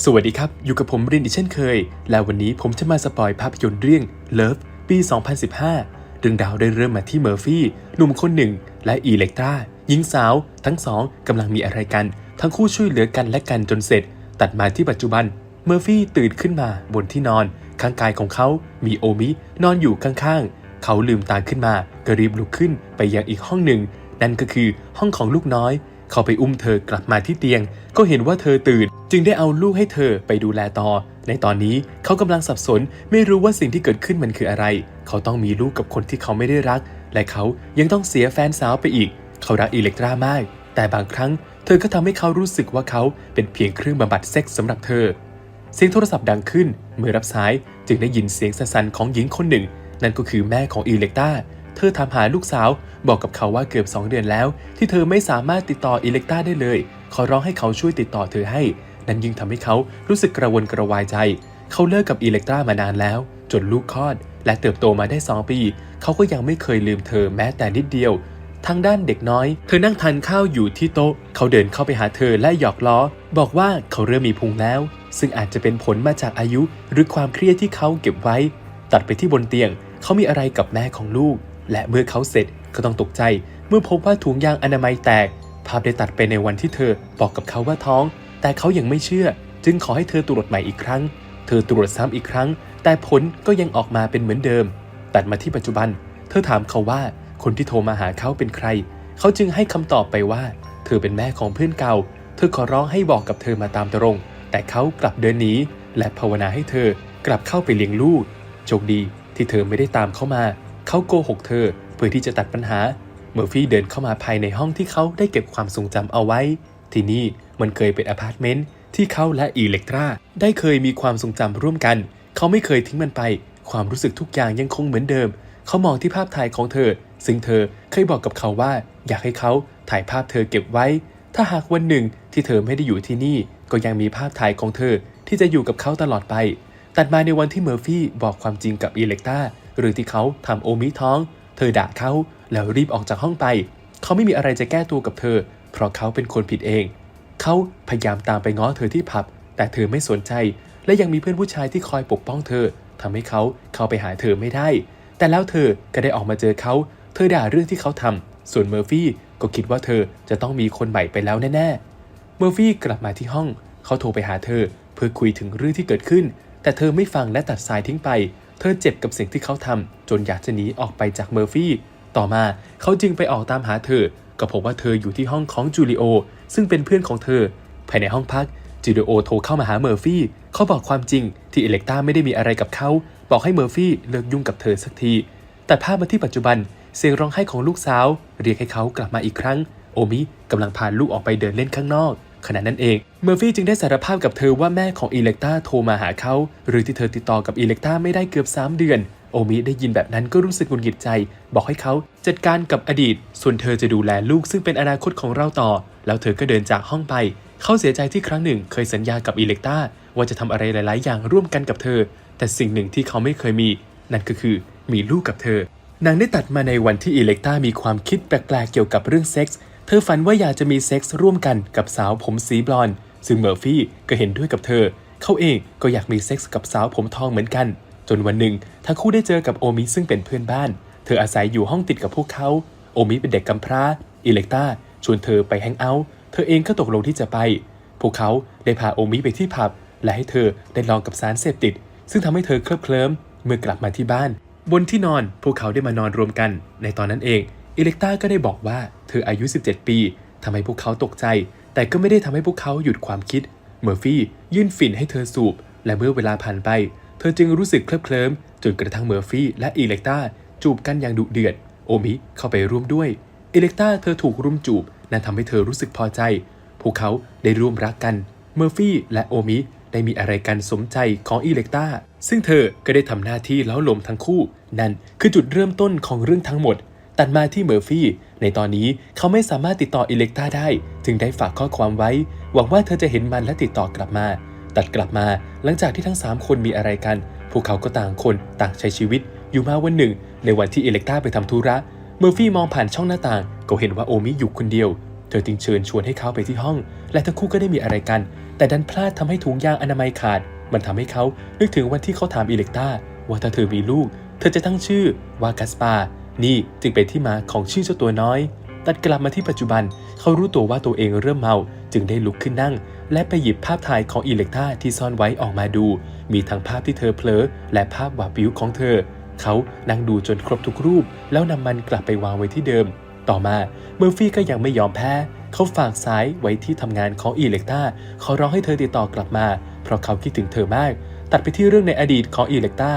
สวัสดีครับ อยู่กับผมรินอีกเช่นเคย และวันนี้ผมจะมาสปอยภาพยนตร์เรื่อง Love ปี 2015 เรื่องราวได้เริ่มมาที่เมอร์ฟี่หนุ่มคนหนึ่ง และอีเล็กตราหญิงสาว ทั้งสองกำลังมีอะไรกัน ทั้งคู่ช่วยเหลือกันและกันจนเสร็จ ตัดมาที่ปัจจุบัน เมอร์ฟี่ตื่นขึ้นมาบนที่นอน ข้างกายของเขา มีโอมิ นอนอยู่ข้างๆ เขาลืมตาขึ้นมาก็รีบลุกขึ้นไปยังอีกห้องหนึ่ง นั่นก็คือห้องของลูกน้อย เขาไปอุ้มเธอกลับมาที่เตียง ก็เห็นว่าเธอตื่น จึงได้เอาลูกให้เธอไปดูแลต่อ ในตอนนี้เขากำลังสับสน ไม่รู้ว่าสิ่งที่เกิดขึ้นมันคืออะไร เขาต้องมีลูกกับคนที่เขาไม่ได้รัก และเขายังต้องเสียแฟนสาวไปอีก เขารักอิเล็กตรามาก แต่บางครั้ง เธอก็ทำให้เขารู้สึกว่าเขาเป็นเพียงเครื่องบำบัดเซ็กส์สำหรับเธอ เสียงโทรศัพท์ดังขึ้น เมื่อรับสายจึงได้ยินเสียงสั่นๆของหญิงคนหนึ่ง นั่นก็คือแม่ของอีเล็กตา เธอถามหาลูกสาว บอกกับเขาว่าเกือบ 2 เดือนแล้ว ที่เธอไม่สามารถติดต่ออีเล็กตาได้เลย ขอร้องให้เขาช่วยติดต่อเธอให้ นั่นยิ่งทำให้เขารู้สึกกระวนกระวายใจ เขาเลิกกับอีเล็กตามานานแล้ว จนลูกคลอด และเติบโตมาได้ 2 ปี เขาก็ยังไม่เคยลืมเธอแม้แต่นิดเดียว ทางด้านเด็กน้อย เธอนั่งทานข้าวอยู่ที่โต๊ะ เขาเดินเข้าไปหาเธอและหยอกล้อ บอกว่าเขาเริ่มมีพุงแล้ว ซึ่งอาจจะเป็นผลมาจากอายุ หรือความเครียดที่เขาเก็บไว้ ตัดไปที่บนเตียง เขามีอะไรกับแม่ของลูก และเมื่อเขาเสร็จก็ต้องตกใจ เมื่อพบว่าถุงยางอนามัยแตก ภาพได้ตัดไปในวันที่เธอบอกกับเขาว่าท้อง แต่เขายังไม่เชื่อ จึงขอให้เธอตรวจใหม่อีกครั้ง เธอตรวจซ้ำอีกครั้ง แต่ผลก็ยังออกมาเป็นเหมือนเดิม ตัดมาที่ปัจจุบัน เธอถามเขาว่าคนที่โทรมาหาเขาเป็นใคร เขาจึงให้คำตอบไปว่า เธอเป็นแม่ของเพื่อนเก่า เธอขอร้องให้บอกกับเธอมาตามตรง แต่เขากลับเดินหนีและภาวนาให้เธอกลับเข้าไปเลี้ยงลูกโชคดีที่เธอไม่ได้ตามเขามา เขาโกหกเธอเพื่อที่จะตัดปัญหา เมอร์ฟี่เดินเข้ามาภายในห้องที่เขาได้เก็บความทรงจำเอาไว้ ที่นี่มันเคยเป็นอพาร์ตเมนต์ที่เขาและอีเล็กตราได้เคยมีความทรงจำร่วมกัน เขาไม่เคยทิ้งมันไป ความรู้สึกทุกอย่างยังคงเหมือนเดิม เขามองที่ภาพถ่ายของเธอ ซึ่งเธอเคยบอกกับเขาว่า อยากให้เขาถ่ายภาพเธอเก็บไว้ ถ้าหากวันหนึ่งที่เธอไม่ได้อยู่ที่นี่ ก็ยังมีภาพถ่ายของเธอที่จะอยู่กับเขาตลอดไป ตัดมาในวันที่เมอร์ฟี่บอกความจริงกับอีเล็กตาหรือที่เขาทำโอมิท้อง เธอด่าเขาแล้วรีบออกจากห้องไป เขาไม่มีอะไรจะแก้ตัวกับเธอ เพราะเขาเป็นคนผิดเอง เขาพยายามตามไปง้อเธอที่ผับ แต่เธอไม่สนใจ และยังมีเพื่อนผู้ชายที่คอยปกป้องเธอทำให้เขาเข้าไปหาเธอไม่ได้ แต่แล้วเธอก็ได้ออกมาเจอเขา เธอด่าเรื่องที่เขาทำส่วนเมอร์ฟี่ก็คิดว่าเธอจะต้องมีคนใหม่ไปแล้วแน่ๆ เมอร์ฟี่กลับมาที่ห้อง เขาโทรไปหาเธอ เพื่อคุยถึงเรื่องที่เกิดขึ้น แต่เธอไม่ฟังและตัดสายทิ้งไป เธอเจ็บกับสิ่งที่เขาทำจนอยากจะหนีออกไปจากเมอร์ฟี่ ต่อมาเขาจึงไปออกตามหาเธอ ก็พบว่าเธออยู่ที่ห้องของจูริโอ ซึ่งเป็นเพื่อนของเธอ ภายในห้องพักจูริโอโทรเข้ามาหาเมอร์ฟี่ เขาบอกความจริงที่เอเล็กตาไม่ได้มีอะไรกับเขา บอกให้เมอร์ฟี่เลิกยุ่งกับเธอสักที แต่ภาพมาที่ปัจจุบันเสียงร้องไห้ของลูกสาว เรียกให้เขากลับมาอีกครั้ง โอมิกำลังพาลูกออกไปเดินเล่นข้างนอก ขณะนั้นเองเมอร์ฟี่จึงได้สารภาพกับเธอว่าแม่ของอิเล็กตาโทรมาหาเขา หรือที่เธอติดต่อกับอิเล็กตาไม่ได้เกือบ 3 เดือน โอมิได้ยินแบบนั้นก็รู้สึกหงุดหงิดใจ บอกให้เขาจัดการกับอดีต ส่วนเธอจะดูแลลูกซึ่งเป็นอนาคตของเราต่อ แล้วเธอก็เดินจากห้องไป เขาเสียใจที่ครั้งหนึ่ง เคยสัญญากับอิเล็กตาว่าจะทำอะไรหลาย ๆ อย่างร่วมกันกับเธอ แต่สิ่งหนึ่งที่เขาไม่เคยมี นั่นก็คือมีลูกกับเธอ นางได้ตัดมาในวันที่อิเล็กตามีความคิดแปลก ๆ เกี่ยวกับเรื่องเซ็กส์ ธอฝันว่าอยากจะมีเซ็กส์ร่วมกันกับสาวผมสีบลอนด์ซึ่งเมอร์ฟี่ก็เห็นด้วยกับเธอ เขาเองก็อยากมีเซ็กส์กับสาวผมทองเหมือนกัน จนวันหนึ่งทั้งคู่ได้เจอกับโอมิซึ่งเป็นเพื่อนบ้าน เธออาศัยอยู่ห้องติดกับพวกเขา โอมิเป็นเด็กกำพร้าอิเล็กตาชวนเธอไปแฮงเอาท์เธอเองก็ตกลงที่จะไป พวกเขาได้พาโอมิไปที่ผับ และให้เธอได้ลองกับสารเสพติด ซึ่งทำให้เธอเคลิบเคลิ้มเมื่อกลับมาที่บ้าน บนที่นอนพวกเขาได้มานอนรวมกัน ในตอนนั้นเอง อิเล็กตาก็ได้บอกว่าเธออายุ 17 ปีทำให้พวกเขาตกใจ แต่ก็ไม่ได้ทำให้พวกเขาหยุดความคิด เมอร์ฟี่ยื่นฝิ่นให้เธอสูบ และเมื่อเวลาผ่านไป เธอจึงรู้สึกเคลิบเคลิ้มจนกระทั่งเมอร์ฟี่และอิเล็กตาจูบกันอย่างดุเดือด โอมิเข้าไปร่วมด้วย อิเล็กตาเธอถูกรุมจูบนั่นทำให้เธอรู้สึกพอใจ พวกเขาได้ร่วมรักกัน เมอร์ฟี่และโอมิได้มีอะไรกันสมใจของอิเล็กตาซึ่งเธอก็ได้ทำหน้าที่เล้าลมทั้งคู่ นั่นคือจุดเริ่มต้นของเรื่องทั้งหมด ตัดมาที่เมอร์ฟี่ ในตอนนี้เขาไม่สามารถติดต่ออิเล็กตาได้ จึงได้ฝากข้อความไว้ หวังว่าเธอจะเห็นมันและติดต่อกลับมา ตัดกลับมาหลังจากที่ทั้ง 3 คนมีอะไรกัน พวกเขาก็ต่างคนต่างใช้ชีวิต อยู่มาวันหนึ่ง ในวันที่อิเล็กตาไปทำธุระ เมอร์ฟี่มองผ่านช่องหน้าต่าง ก็เห็นว่าโอมิอยู่คนเดียว เธอจึงเชิญชวนให้เขาไปที่ห้อง และทั้งคู่ก็ได้มีอะไรกัน แต่ดันพลาดทำให้ถุงยางอนามัยขาด มันทำให้เขานึกถึงวันที่เขาถามอิเล็กตาว่าถ้าเธอมีลูก เธอจะตั้งชื่อว่ากัสปา นี่จึงเป็นที่มาของชื่อเจ้าตัวน้อย ตัดกลับมาที่ปัจจุบัน เขารู้ตัวว่าตัวเองเริ่มเมา จึงได้ลุกขึ้นนั่ง และไปหยิบภาพถ่ายของอิเล็กตาที่ซ่อนไว้ออกมาดู มีทั้งภาพที่เธอเผลอ และภาพวาบิวของเธอ เขานั่งดูจนครบทุกรูป แล้วนำมันกลับไปวางไว้ที่เดิม ต่อมาเมอร์ฟี่ก็ยังไม่ยอมแพ้ เขาฝากสายไว้ที่ทำงานของอิเล็กตาเขาร้องให้เธอติดต่อกลับมา เพราะเขาคิดถึงเธอมาก ตัดไปที่เรื่องในอดีตของอิเล็กตา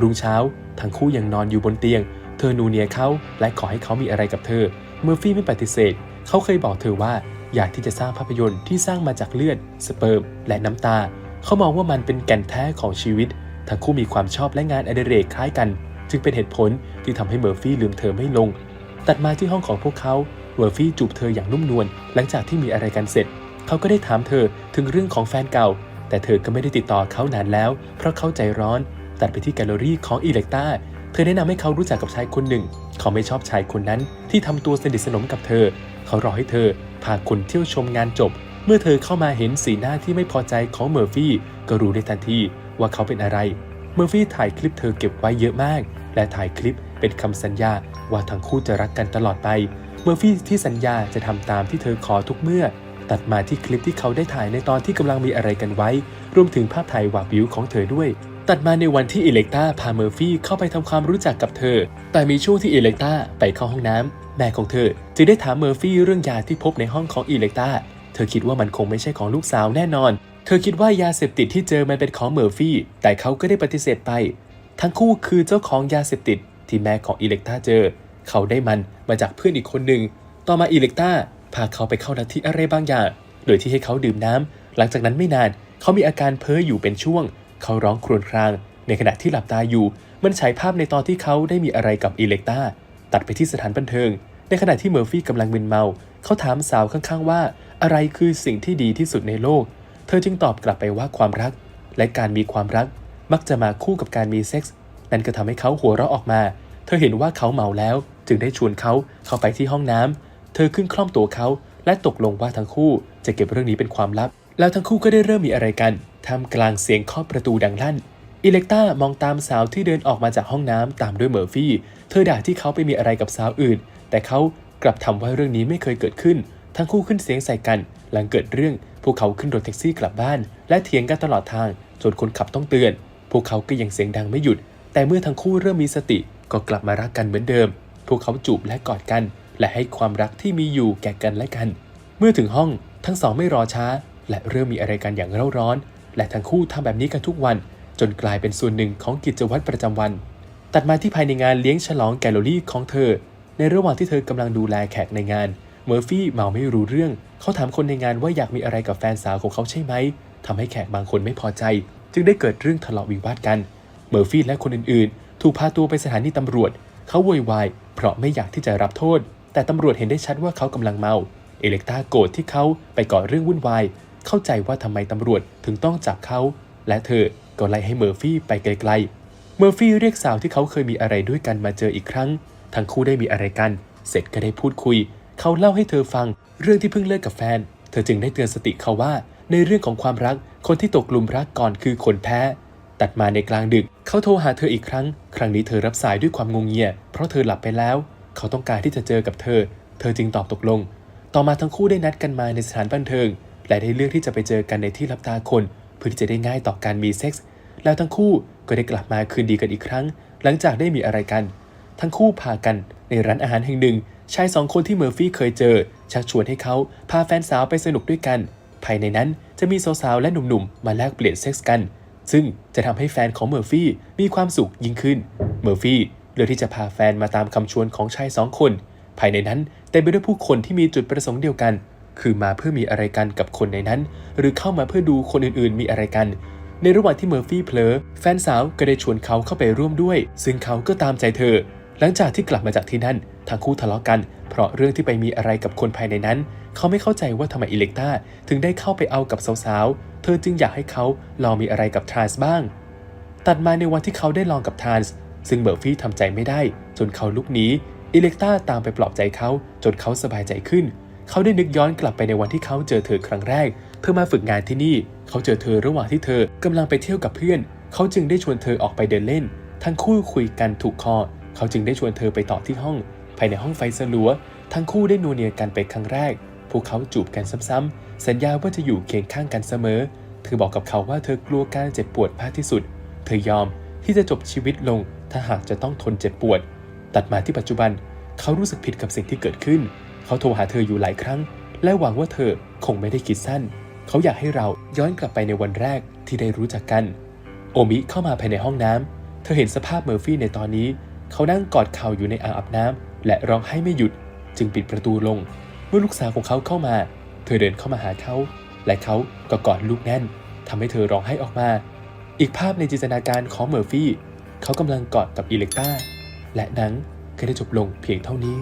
รุ่งเช้า ทั้งคู่ยังนอนอยู่บนเตียง เธอนูเนียเขาและขอให้เขามีอะไรกับเธอ เมอร์ฟี่ไม่ปฏิเสธ เขาเคยบอกเธอว่าอยากที่จะสร้างภาพยนตร์ที่สร้างมาจากเลือด สเปิร์ม และน้ำตา เขามองว่ามันเป็นแก่นแท้ของชีวิต ทั้งคู่มีความชอบและงานอดิเรกคล้ายกัน จึงเป็นเหตุผลที่ทำให้เมอร์ฟี่ลืมเธอไม่ลง ตัดมาที่ห้องของพวกเขา เมอร์ฟี่จูบเธออย่างนุ่มนวล หลังจากที่มีอะไรกันเสร็จ เขาก็ได้ถามเธอถึงเรื่องของแฟนเก่า แต่เธอก็ไม่ได้ติดต่อเขานานแล้ว เพราะเขาใจร้อน ตัดไปที่แกลเลอรี่ของอิเล็กตา เธอแนะนำให้เขารู้จักกับชายคนหนึ่ง เขาไม่ชอบชายคนนั้นที่ทำตัวสนิทสนมกับเธอ เขารอให้เธอพาคนเที่ยวชมงานจบ เมื่อเธอเข้ามาเห็นสีหน้าที่ไม่พอใจของเมอร์ฟี่ก็รู้ในทันทีว่าเขาเป็นอะไร เมอร์ฟี่ถ่ายคลิปเธอเก็บไว้เยอะมาก และถ่ายคลิปเป็นคำสัญญาว่าทั้งคู่จะรักกันตลอดไป เมอร์ฟี่ที่สัญญาจะทำตามที่เธอขอทุกเมื่อ ตัดมาที่คลิปที่เขาได้ถ่ายในตอนที่กำลังมีอะไรกันไว้ รวมถึงภาพถ่ายวาบวิวของเธอด้วย ตัดมาในวันที่อิเล็กตาพาเมอร์ฟี่เข้าไปทำความรู้จักกับเธอ แต่มีช่วงที่อิเล็กตาไปเข้าห้องน้ำแม่ของเธอจึงได้ถามเมอร์ฟี่เรื่องยาที่พบในห้องของอิเล็กตาเธอคิดว่ามันคงไม่ใช่ของลูกสาวแน่นอน เธอคิดว่ายาเสพติดที่เจอมันเป็นของเมอร์ฟี่ แต่เขาก็ได้ปฏิเสธไป ทั้งคู่คือเจ้าของยาเสพติดที่แม่ของอิเล็กตาเจอ เขาได้มันมาจากเพื่อนอีกคนหนึ่ง ต่อมาอิเล็กตาพาเขาไปเข้าลัทธิอะไรบางอย่าง โดยที่ให้เขาดื่มน้ำหลังจากนั้นไม่นานเขามีอาการเพ้ออยู่เป็นช่วง เขาร้องครวญคราง ในขณะที่หลับตาอยู่ มันฉายภาพในตอนที่เขาได้มีอะไรกับอิเล็กตาตัดไปที่สถานบันเทิง ในขณะที่เมอร์ฟี่กำลังมึนเมา เขาถามสาวข้างๆว่า อะไรคือสิ่งที่ดีที่สุดในโลก เธอจึงตอบกลับไปว่าความรัก และการมีความรัก มักจะมาคู่กับการมีเซ็กส์นั่นก็ทำให้เขาหัวเราะออกมา เธอเห็นว่าเขาเมาแล้ว จึงได้ชวนเขาเข้าไปที่ห้องน้ำเธอขึ้นคล่อมตัวเขาและตกลงว่าทั้งคู่จะเก็บเรื่องนี้เป็นความลับ แล้วทั้งคู่ก็ได้เริ่มมีอะไรกัน ท่ามกลางเสียงเคาะประตูดังลั่น อิเล็กตามองตามสาวที่เดินออกมาจากห้องน้ำตามด้วยเมอร์ฟี่ เธอด่าที่เขาไปมีอะไรกับสาวอื่น แต่เขากลับทำว่าเรื่องนี้ไม่เคยเกิดขึ้น ทั้งคู่ขึ้นเสียงใส่กัน หลังเกิดเรื่อง พวกเขาขึ้นรถแท็กซี่กลับบ้าน และเถียงกันตลอดทางจนคนขับต้องเตือน พวกเขาก็ยังเสียงดังไม่หยุด แต่เมื่อทั้งคู่เริ่มมีสติก็กลับมารักกันเหมือนเดิม พวกเขาจูบและกอดกัน และให้ความรักที่มีอยู่แก่กันและกัน เมื่อถึงห้องทั้งสองไม่รอช้า และเริ่มมีอะไรกันอย่างเร่าร้อน และทั้งคู่ทำแบบนี้กันทุกวัน จนกลายเป็นส่วนหนึ่งของกิจวัตรประจำวัน ตัดมาที่ภายในงานเลี้ยงฉลองแกลเลอรี่ของเธอ ในระหว่างที่เธอกำลังดูแลแขกในงานเมอร์ฟี่เมาไม่รู้เรื่อง เขาถามคนในงานว่าอยากมีอะไรกับแฟนสาวของเขาใช่ไหมทำให้แขกบางคนไม่พอใจ จึงได้เกิดเรื่องทะเลาะวิวาทกัน เมอร์ฟี่และคนอื่นๆ ถูกพาตัวไปสถานีตำรวจ เขาโวยวายเพราะไม่อยากที่จะรับโทษ แต่ตำรวจเห็นได้ชัดว่าเขากำลังเมา เอเล็กตาโกรธที่เขาไปก่อเรื่องวุ่นวาย เข้าใจว่าทำไมตำรวจถึงต้องจับเขาและเธอก็ไล่ให้เมอร์ฟี่ไปไกลๆ เมอร์ฟี่เรียกสาวที่เขาเคยมีอะไรด้วยกันมาเจออีกครั้ง ทั้งคู่ได้มีอะไรกัน เสร็จก็ได้พูดคุย เขาเล่าให้เธอฟังเรื่องที่เพิ่งเลิกกับแฟน เธอจึงได้เตือนสติเขาว่า ในเรื่องของความรัก คนที่ตกหลุมรักก่อนคือคนแพ้ ตัดมาในกลางดึก เขาโทรหาเธออีกครั้ง ครั้งนี้เธอรับสายด้วยความงงเงีย เพราะเธอหลับไปแล้ว เขาต้องการที่จะเจอกับเธอ เธอจึงตอบตกลง ต่อมาทั้งคู่ได้นัดกันมาในสถานบันเทิง และได้เลือกที่จะไปเจอกันในที่รับตาคนเพื่อที่จะได้ง่ายต่อการมีเซ็กส์แล้วทั้งคู่ก็ได้กลับมาคืนดีกันอีกครั้ง หลังจากได้มีอะไรกัน ทั้งคู่พากันในร้านอาหารแห่งหนึ่งชายสองคนที่เมอร์ฟี่เคยเจอ ชักชวนให้เขาพาแฟนสาวไปสนุกด้วยกัน ภายในนั้นจะมีสาวๆและหนุ่มๆ มาแลกเปลี่ยนเซ็กส์กัน ซึ่งจะทำให้แฟนของเมอร์ฟี่มีความสุขยิ่งขึ้น เมอร์ฟี่เลือกที่จะพาแฟนมาตามคำชวนของชายสองคน ภายในนั้นเต็มไปด้วยผู้คนที่มีจุดประสงค์เดียวกัน คือมาเพื่อมีอะไรกันกับคนในนั้น หรือเข้ามาเพื่อดูคนอื่นๆ มีอะไรกัน ในระหว่างที่เมอร์ฟี่เผลอ แฟนสาวก็ได้ชวนเขาเข้าไปร่วมด้วย ซึ่งเขาก็ตามใจเธอ หลังจากที่กลับมาจากที่นั่นทั้งคู่ทะเลาะกัน เพราะเรื่องที่ไปมีอะไรกับคนภายในนั้น เขาไม่เข้าใจว่าทำไมอิเล็กตาถึงได้เข้าไปเอากับสาวๆ เธอจึงอยากให้เขาลองมีอะไรกับทรานส์บ้าง ตัดมาในวันที่เขาได้ลองกับทรานส์ซึ่งเมอร์ฟี่ทำใจไม่ได้ จนเขาลุกหนีอิเล็กตาตามไปปลอบใจเขาจนเขาสบายใจขึ้น เขาได้นึกย้อนกลับไปในวันที่เขาเจอเธอครั้งแรก เพื่อมาฝึกงานที่นี่ เขาเจอเธอระหว่างที่เธอกำลังไปเที่ยวกับเพื่อน เขาจึงได้ชวนเธอออกไปเดินเล่น ทั้งคู่คุยกันถูกคอ เขาจึงได้ชวนเธอไปต่อที่ห้อง ภายในห้องไฟสลัว ทั้งคู่ได้นัวเนียกันไปครั้งแรก พวกเขาจูบกันซ้ำๆ สัญญาว่าจะอยู่เคียงข้างกันเสมอ เธอบอกกับเขาว่าเธอกลัวการเจ็บปวดมากที่สุด เธอยอมที่จะจบชีวิตลง ถ้าหากจะต้องทนเจ็บปวด ตัดมาที่ปัจจุบัน เขารู้สึกผิดกับสิ่งที่เกิดขึ้น เขาโทรหาเธออยู่หลายครั้ง และหวังว่าเธอคงไม่ได้คิดสั้น เขาอยากให้เราย้อนกลับไปในวันแรกที่ได้รู้จักกัน โอมิเข้ามาภายในห้องน้ำเธอเห็นสภาพเมอร์ฟี่ในตอนนี้ เขานั่งกอดเข่าอยู่ในอ่างอาบน้ำและร้องไห้ไม่หยุด จึงปิดประตูลง เมื่อลูกสาวของเขาเข้ามา เธอเดินเข้ามาหาเขา และเขาก็กอดลูกแน่นทำให้เธอร้องไห้ออกมา อีกภาพในจินตนาการของเมอร์ฟี่ เขากำลังกอดกับอีเล็กตาและหนังก็ได้จบลงเพียงเท่านี้